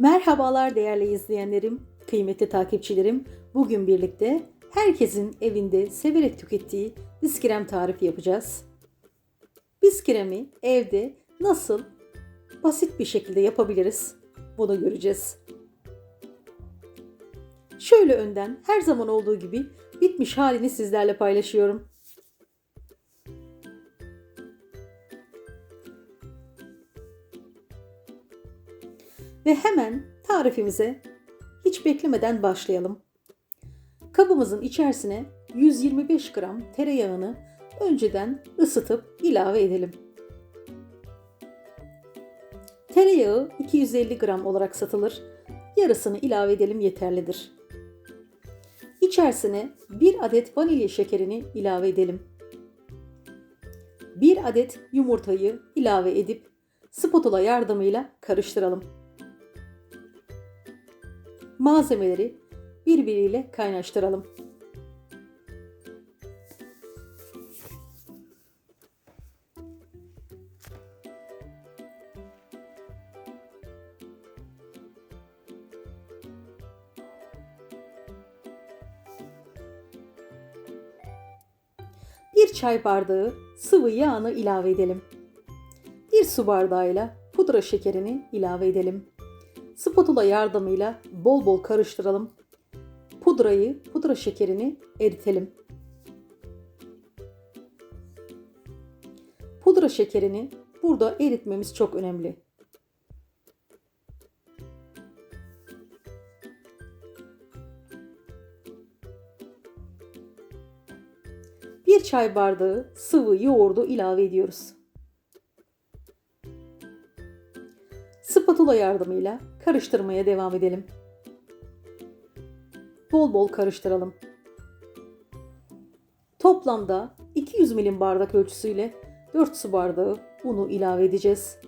Merhabalar değerli izleyenlerim, kıymetli takipçilerim. Bugün birlikte herkesin evinde severek tükettiği biskrem tarifi yapacağız. Biskremi evde nasıl basit bir şekilde yapabiliriz? Bunu göreceğiz. Şöyle önden her zaman olduğu gibi bitmiş halini sizlerle paylaşıyorum. Ve hemen tarifimize hiç beklemeden başlayalım. Kabımızın içerisine 125 gram tereyağını önceden ısıtıp ilave edelim. Tereyağı 250 gram olarak satılır. Yarısını ilave edelim yeterlidir. İçerisine 1 adet vanilya şekerini ilave edelim. 1 adet yumurtayı ilave edip spatula yardımıyla karıştıralım. Malzemeleri birbiriyle kaynaştıralım. Bir çay bardağı sıvı yağını ilave edelim. Bir su bardağıyla pudra şekerini ilave edelim. Spatula yardımıyla bol bol karıştıralım. Pudrayı, pudra şekerini eritelim. Pudra şekerini burada eritmemiz çok önemli. Bir çay bardağı sıvı yoğurdu ilave ediyoruz. Spatula yardımıyla karıştırmaya devam edelim. Bol bol karıştıralım. Toplamda 200 milim bardak ölçüsüyle 4 su bardağı unu ilave edeceğiz.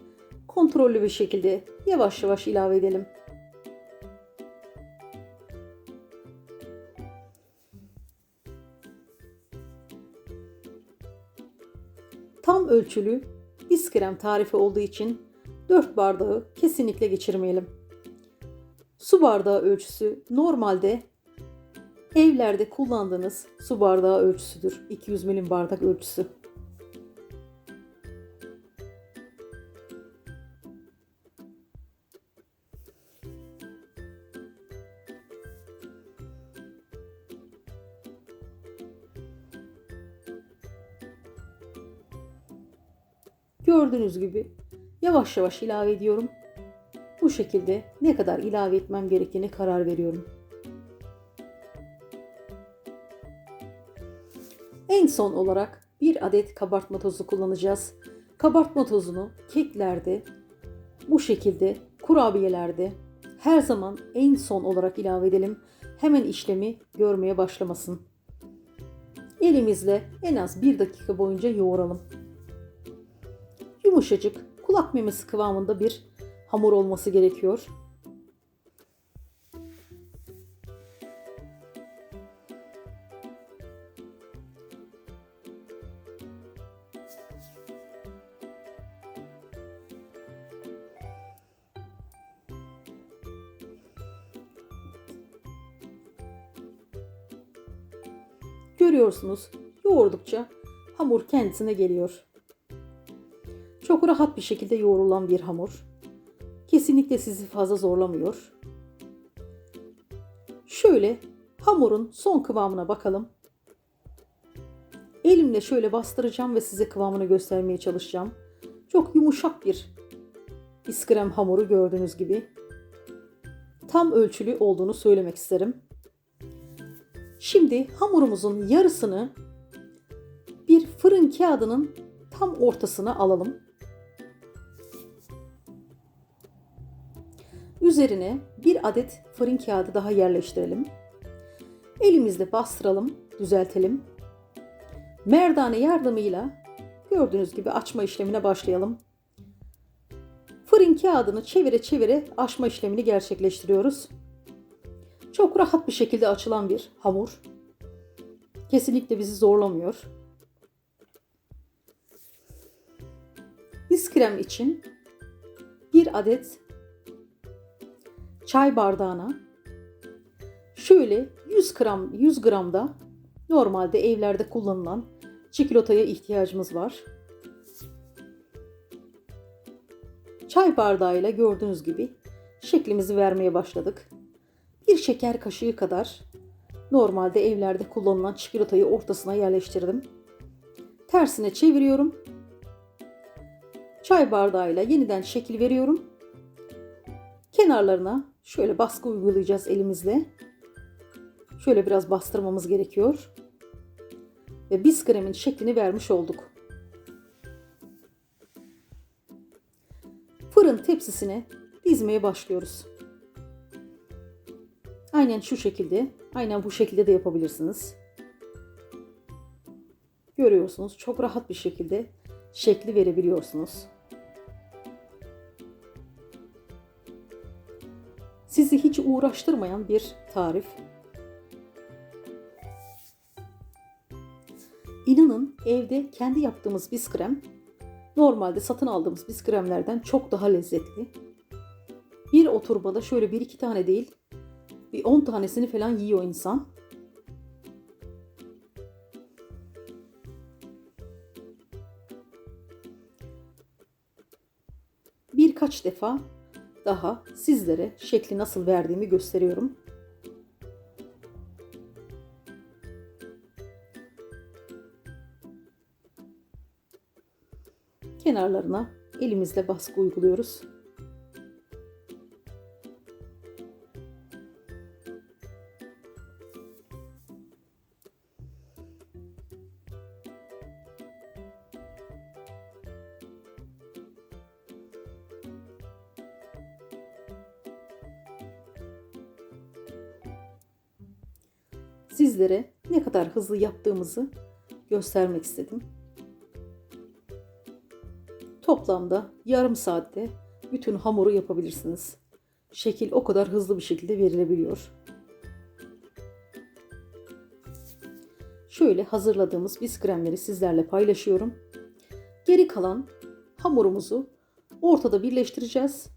Kontrollü bir şekilde yavaş yavaş ilave edelim. Tam ölçülü biskrem tarifi olduğu için 4 bardağı kesinlikle geçirmeyelim. Su bardağı ölçüsü normalde evlerde kullandığınız su bardağı ölçüsüdür. 200 milim bardak ölçüsü. Gördüğünüz gibi yavaş yavaş ilave ediyorum. Bu şekilde ne kadar ilave etmem gerektiğini karar veriyorum. Son olarak bir adet kabartma tozu kullanacağız. Kabartma tozunu keklerde, bu şekilde kurabiyelerde her zaman en son olarak ilave edelim. Hemen işlemi görmeye başlamasın. Elimizle en az bir dakika boyunca yoğuralım. Yumuşacık kulak memesi kıvamında bir hamur olması gerekiyor. Görüyorsunuz yoğurdukça hamur kendisine geliyor. Çok rahat bir şekilde yoğrulan bir hamur. Kesinlikle sizi fazla zorlamıyor. Şöyle hamurun son kıvamına bakalım. Elimle şöyle bastıracağım ve size kıvamını göstermeye çalışacağım. Çok yumuşak bir iskrem hamuru gördüğünüz gibi. Tam ölçülü olduğunu söylemek isterim. Şimdi hamurumuzun yarısını bir fırın kağıdının tam ortasına alalım. Üzerine bir adet fırın kağıdı daha yerleştirelim. Elimizle bastıralım, düzeltelim. Merdane yardımıyla gördüğünüz gibi açma işlemine başlayalım. Fırın kağıdını çevire çevire açma işlemini gerçekleştiriyoruz. Çok rahat bir şekilde açılan bir hamur. Kesinlikle bizi zorlamıyor. Biskrem için bir adet çay bardağına şöyle 100 gram 100 gram da normalde evlerde kullanılan çikolataya ihtiyacımız var. Çay bardağıyla gördüğünüz gibi şeklimizi vermeye başladık. Bir şeker kaşığı kadar normalde evlerde kullanılan çikolatayı ortasına yerleştirdim. Tersine çeviriyorum. Çay bardağıyla yeniden şekil veriyorum. Kenarlarına şöyle baskı uygulayacağız elimizle. Şöyle biraz bastırmamız gerekiyor. Ve biskremin şeklini vermiş olduk. Fırın tepsisine dizmeye başlıyoruz. Aynen şu şekilde, aynen bu şekilde de yapabilirsiniz. Görüyorsunuz çok rahat bir şekilde şekli verebiliyorsunuz. Sizi hiç uğraştırmayan bir tarif. İnanın evde kendi yaptığımız biskrem normalde satın aldığımız biskremlerden çok daha lezzetli. Bir oturbada şöyle bir iki tane değil bir 10 tanesini falan yiyor insan. Birkaç defa daha sizlere şekli nasıl verdiğimi gösteriyorum. Kenarlarına elimizle baskı uyguluyoruz. Sizlere ne kadar hızlı yaptığımızı göstermek istedim. Toplamda yarım saatte bütün hamuru yapabilirsiniz. Şekil o kadar hızlı bir şekilde verilebiliyor. Şöyle hazırladığımız biskremleri sizlerle paylaşıyorum. Geri kalan hamurumuzu ortada birleştireceğiz.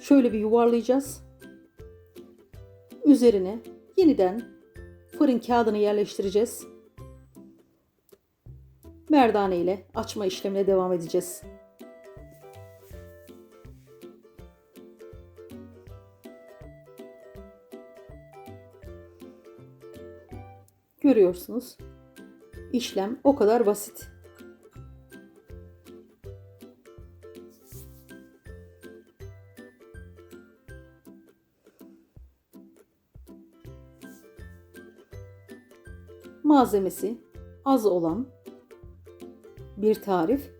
Şöyle bir yuvarlayacağız. Üzerine yeniden fırın kağıdını yerleştireceğiz. Merdane ile açma işlemine devam edeceğiz. Görüyorsunuz. İşlem o kadar basit. Malzemesi az olan bir tarif.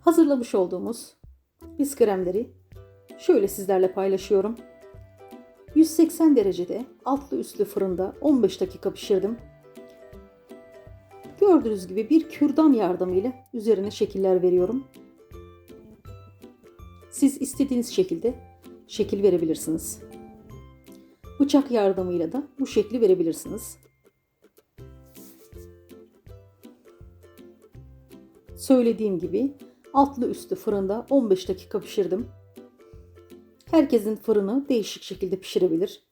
Hazırlamış olduğumuz biskremleri şöyle sizlerle paylaşıyorum. 180 derecede altlı üstlü fırında 15 dakika pişirdim. Gördüğünüz gibi bir kürdan yardımıyla üzerine şekiller veriyorum. Siz istediğiniz şekilde şekil verebilirsiniz. Bıçak yardımıyla da bu şekli verebilirsiniz. Söylediğim gibi altlı üstü fırında 15 dakika pişirdim. Herkesin fırını değişik şekilde pişirebilir.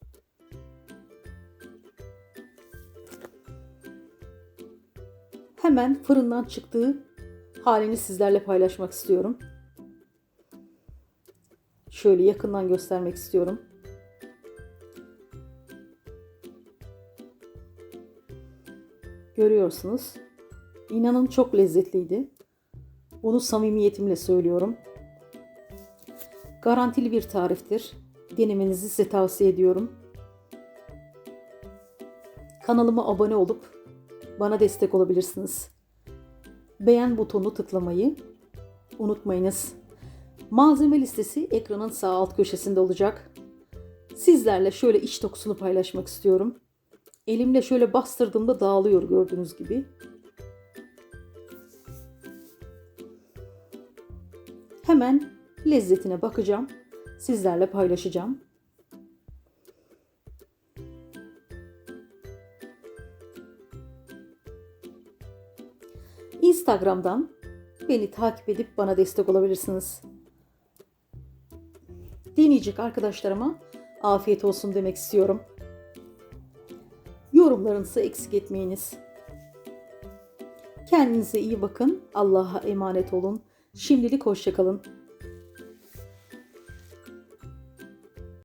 Hemen fırından çıktığı halini sizlerle paylaşmak istiyorum. Şöyle yakından göstermek istiyorum. Görüyorsunuz. İnanın çok lezzetliydi. Bunu samimiyetimle söylüyorum. Garantili bir tariftir. Denemenizi size tavsiye ediyorum. Kanalıma abone olup bana destek olabilirsiniz. Beğen butonu tıklamayı unutmayınız. Malzeme listesi ekranın sağ alt köşesinde olacak. Sizlerle şöyle iç dokusunu paylaşmak istiyorum. Elimle şöyle bastırdığımda dağılıyor gördüğünüz gibi. Hemen lezzetine bakacağım. Sizlerle paylaşacağım. Instagram'dan beni takip edip bana destek olabilirsiniz. deneyecek arkadaşlarıma afiyet olsun demek istiyorum. Yorumlarınızı eksik etmeyiniz. Kendinize iyi bakın. Allah'a emanet olun. Şimdilik hoşçakalın.